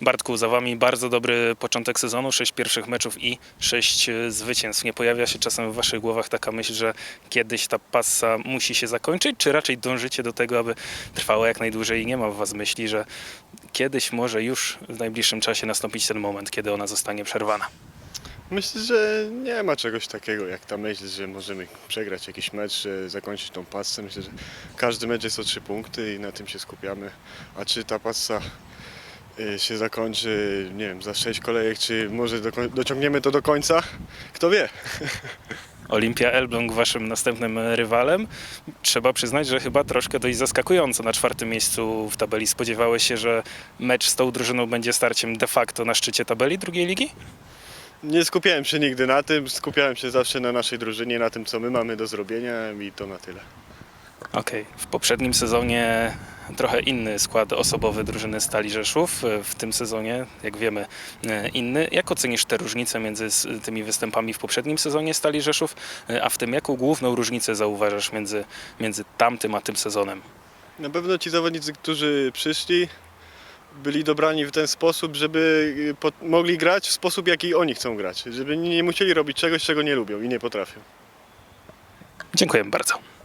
Bartku, za wami bardzo dobry początek sezonu, sześć pierwszych meczów i sześć e, zwycięstw. Nie pojawia się czasem w waszych głowach taka myśl, że kiedyś ta passa musi się zakończyć, czy raczej dążycie do tego, aby trwała jak najdłużej i nie ma w was myśli, że kiedyś może już w najbliższym czasie nastąpić ten moment, kiedy ona zostanie przerwana? Myślę, że nie ma czegoś takiego jak ta myśl, że możemy przegrać jakiś mecz, zakończyć tą passę. Myślę, że każdy mecz jest o trzy punkty i na tym się skupiamy. A czy ta passa y, się zakończy, nie wiem, za sześć kolejek, czy może dociągniemy to do końca? Kto wie? Olimpia Elbląg waszym następnym rywalem. Trzeba przyznać, że chyba troszkę dość zaskakująco na czwartym miejscu w tabeli. Spodziewałeś się, że mecz z tą drużyną będzie starciem de facto na szczycie tabeli drugiej ligi? Nie skupiałem się nigdy na tym, skupiałem się zawsze na naszej drużynie, na tym, co my mamy do zrobienia i to na tyle. Okej, w poprzednim sezonie trochę inny skład osobowy drużyny Stali Rzeszów, w tym sezonie, jak wiemy, e, inny. Jak ocenisz te różnice między tymi występami w poprzednim sezonie Stali Rzeszów, e, a w tym jaką główną różnicę zauważasz między, między tamtym a tym sezonem? Na pewno ci zawodnicy, którzy przyszli, byli dobrani w ten sposób, żeby mogli grać w sposób, jaki oni chcą grać. Żeby nie musieli robić czegoś, czego nie lubią i nie potrafią. Dziękuję bardzo.